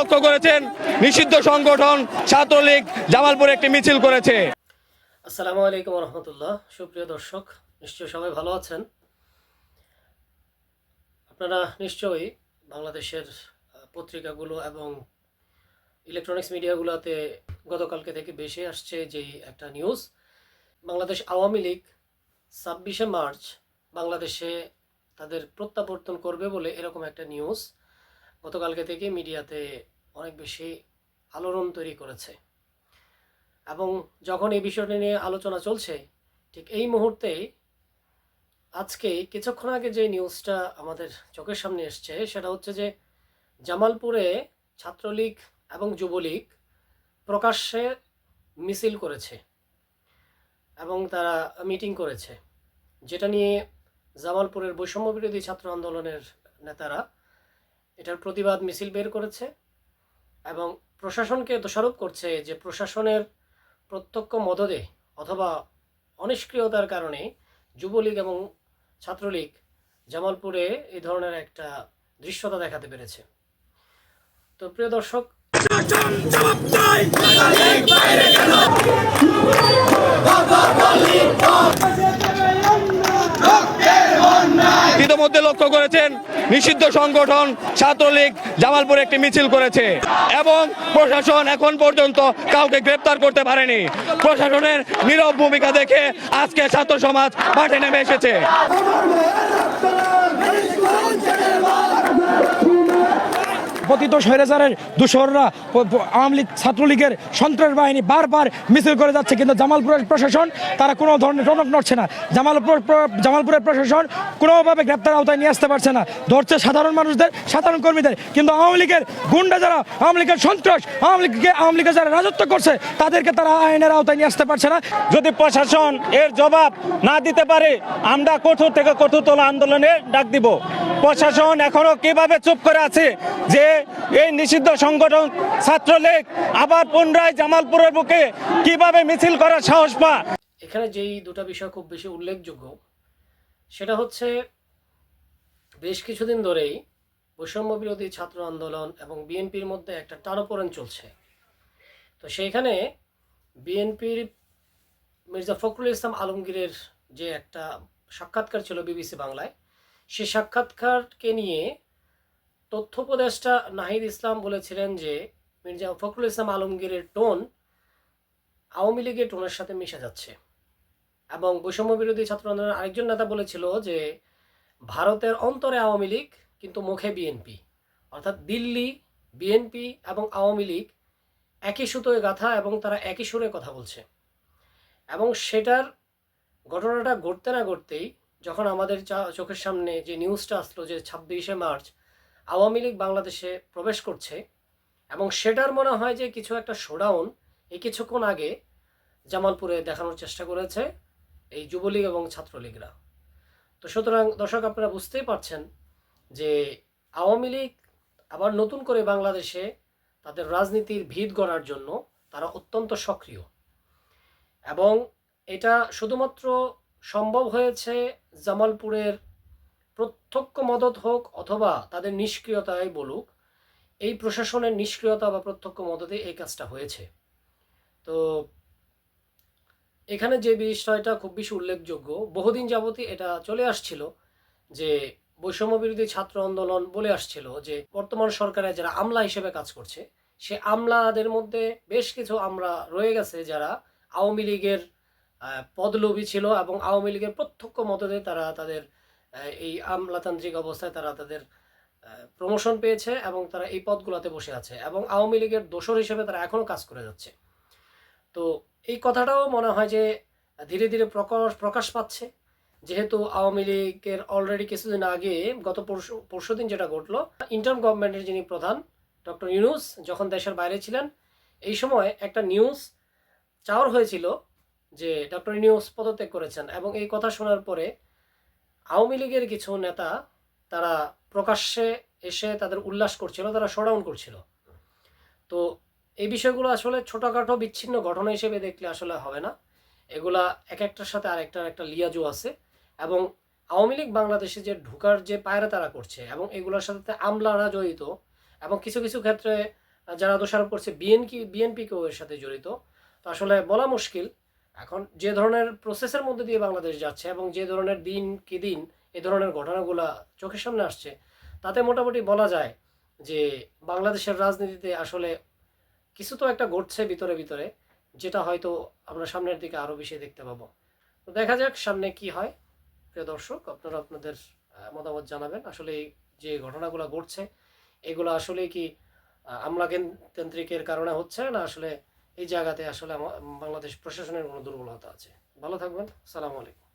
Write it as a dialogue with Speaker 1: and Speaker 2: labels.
Speaker 1: লক্ষ্য করেছেন, নিষিদ্ধ সংগঠন ছাত্রলীগ জামালপুরে একটি মিছিল করেছে।
Speaker 2: আসসালামু আলাইকুম রহমতুল্লাহ। সুপ্রিয় দর্শক নিশ্চয় সবাই ভালো আছেন? আপনারা নিশ্চয়ই বাংলাদেশের পত্রিকাগুলো এবং ইলেকট্রনিক্স মিডিয়াগুলোতে গতকালকে থেকে বেশি আসছে যে একটা নিউজ বাংলাদেশ আওয়ামী লীগ ছাব্বিশে মার্চ বাংলাদেশে তাদের প্রত্যাবর্তন করবে বলে এরকম একটা নিউজ গতকালকে থেকে মিডিয়াতে অনেক বেশি আলোড়ন তৈরি করেছে। এবং যখন এই বিষয়টি নিয়ে আলোচনা চলছে, ঠিক এই মুহূর্তে আজকে কিছুক্ষণ আগে যে নিউজটা আমাদের চোখের সামনে এসছে, সেটা হচ্ছে যে জামালপুরে ছাত্রলীগ এবং যুবলীগ প্রকাশ্যে মিছিল করেছে এবং তারা মিটিং করেছে। যেটা নিয়ে জামালপুরের বৈষম্য বিরোধী ছাত্র আন্দোলনের নেতারা এটার প্রতিবাদ মিছিল বের করেছে। এবং প্রশাসনকে দোষারোপ করছে যে প্রশাসনের প্রত্যক্ষ মদদে অথবা অনিষ্ক্রিয়তার কারণে যুবলীগ এবং ছাত্রলীগ জামালপুরে এই ধরনের একটা দৃশ্যতা দেখাতে পেরেছে। তো প্রিয় দর্শক
Speaker 1: ইতিমধ্যে লক্ষ্য করেছেন, নিষিদ্ধ সংগঠন ছাত্রলীগ জামালপুরে একটি মিছিল করেছে এবং প্রশাসন এখন পর্যন্ত কাউকে গ্রেপ্তার করতে পারেনি। প্রশাসনের নীরব ভূমিকা দেখে আজকে ছাত্র সমাজ মাঠে নেমে এসেছে।
Speaker 3: পতিত স্বৈরাচারের দূষররা আওয়ামী লীগ ছাত্রলীগের সন্ত্রাস বাহিনী বারবার মিছিল করে যাচ্ছে, কিন্তু জামালপুরের প্রশাসন তারা কোনো ধরনের টনক নড়ছে না। জামালপুর জামালপুরের প্রশাসন কোনোভাবে গ্রেপ্তার আওতায় নিয়ে আসতে পারছে না। ধরছে সাধারণ মানুষদের, সাধারণ কর্মীদের, কিন্তু আওয়ামী লীগের গুন্ডা যারা, আওয়ামী লীগের সন্ত্রাস, আওয়ামী লীগকে, আওয়ামী লীগের যারা রাজত্ব করছে, তাদেরকে তারা আইনের আওতায় নিয়ে আসতে পারছে না।
Speaker 4: যদি প্রশাসন এর জবাব না দিতে পারে, আমরা কঠোর থেকে কঠোরতর আন্দোলনে ডাক দিব। প্রশাসন এখনও কীভাবে চুপ করে আছে যে এই নিষিদ্ধ সংগঠন ছাত্রলীগ আবার পুনরায় জামালপুরের বুকে কীভাবে মিছিল করার সাহস পা
Speaker 2: এখানে যেই দুটো বিষয় খুব বেশি উল্লেখযোগ্য, সেটা হচ্ছে বেশ কিছুদিন ধরেই বৈষম্য বিরোধী ছাত্র আন্দোলন এবং বিএনপির মধ্যে একটা টানাপোড়েন চলছে। তো সেইখানে বিএনপির মির্জা ফখরুল ইসলাম আলমগীরের যে একটা সাক্ষাৎকার ছিল বিবিসি বাংলায় সে সাক্ষাৎকারকে নিয়ে তথ্য উপদেষ্টা নাহিদ ইসলাম বলেছিলেন যে, মির্জা ফখরুল ইসলাম আলমগীরের টোন আওয়ামী লীগের টোনের সাথে মিশে যাচ্ছে। এবং বৈষম্য বিরোধী ছাত্র আন্দোলনের আরেকজন নেতা বলেছিল যে, ভারতের অন্তরে আওয়ামী লীগ, কিন্তু মুখে বিএনপি। অর্থাৎ দিল্লি, বিএনপি এবং আওয়ামী লীগ একই সুতোয় গাথা এবং তারা একই সুরে কথা বলছে। এবং সেটার ঘটনাটা ঘটতে না ঘটতেই যখন আমাদের চোখের সামনে যে নিউজটা আসলো যে ছাব্বিশে মার্চ আওয়ামী লীগ বাংলাদেশে প্রবেশ করছে এবং সেটার মনে হয় যে কিছু একটা শোডাউন এই কিছুক্ষণ আগে জামালপুরে দেখানোর চেষ্টা করেছে এই যুবলীগ এবং ছাত্রলীগরা। তো সুতরাং দর্শক আপনারা বুঝতেই পারছেন যে আওয়ামী লীগ আবার নতুন করে বাংলাদেশে তাদের রাজনীতির ভিত গড়ার জন্য তারা অত্যন্ত সক্রিয়। এবং এটা শুধুমাত্র সম্ভব হয়েছে জামালপুরের প্রত্যক্ষ মদত হোক অথবা তাদের নিষ্ক্রিয়তায় বলুক, এই প্রশাসনের নিষ্ক্রিয়তা বা প্রত্যক্ষ মদতে এই কাজটা হয়েছে। তো এখানে যে বিষয়টা খুব বেশি উল্লেখযোগ্য, বহুদিন যাবতই এটা চলে আসছিল যে বৈষম্য বিরোধী ছাত্র আন্দোলন বলে আসছিল যে বর্তমান সরকারে যারা আমলা হিসেবে কাজ করছে, সে আমলাদের মধ্যে বেশ কিছু আমরা রয়ে গেছে যারা আওয়ামী লীগের পদলোভী ছিল এবং আওয়ামী লীগের প্রত্যক্ষ মদতে তারা তাদের এই আমলাতান্ত্রিক অবস্থায় তারা তাদের প্রমোশন পেয়েছে এবং তারা এই পদগুলোতে বসে আছে এবং আওয়ামী লীগের দোসর হিসেবে তারা এখনও কাজ করে যাচ্ছে। তো এই কথাটাও মনে হয় যে ধীরে ধীরে প্রকাশ প্রকাশ পাচ্ছে। যেহেতু আওয়ামী লীগের অলরেডি কিছুদিন আগে, গত পরশু পরশু দিন যেটা ঘটলো ইন্টার্ম গভর্নমেন্টের যিনি প্রধান ডক্টর ইউনুস, যখন দেশের বাইরে ছিলেন, এই সময় একটা নিউজ চাওয়ার হয়েছিল যে ডক্টর ইউনুস পদত্যাগ করেছেন এবং এই কথা শোনার পরে আওয়ামী লীগের কিছু নেতা তারা প্রকাশ্যে এসে তাদের উল্লাস করছিল, তারা শোডাউন করছিল। তো এই বিষয়গুলো আসলে ছোটোখাটো বিচ্ছিন্ন ঘটনা হিসেবে দেখলে আসলে হবে না। এগুলা এক একটার সাথে আরেকটার একটা লিয়াজু আছে এবং আওয়ামী লীগ বাংলাদেশে যে ঢুকার যে পায়রা তারা করছে এবং এগুলোর সাথে আমলারা জড়িত এবং কিছু কিছু ক্ষেত্রে যারা দোষারোপ করছে বিএনপি বিএনপিকেও এর সাথে জড়িত। তো আসলে বলা মুশকিল এখন যে ধরনের প্রসেসের মধ্যে দিয়ে বাংলাদেশ যাচ্ছে এবং যে ধরনের দিন কি দিন এ ধরনের ঘটনাগুলা চোখের সামনে আসছে, তাতে মোটামুটি বলা যায় যে বাংলাদেশের রাজনীতিতে আসলে কিছু তো একটা ঘটছে ভিতরে ভিতরে, যেটা হয়তো আমরা সামনের দিকে আরও বেশি দেখতে পাবো। তো দেখা যাক সামনে কি হয়। প্রিয় দর্শক, আপনারা আপনাদের মতামত জানাবেন। আসলে যে ঘটনাগুলো ঘটছে, এগুলো আসলে কি আমলাকেন্দ্রিকের কারণে হচ্ছে না? আসলে এই জায়গাতে আসলে বাংলাদেশ প্রশাসনের কোনো দুর্বলতা আছে। ভালো থাকবেন। সালাম আলাইকুম।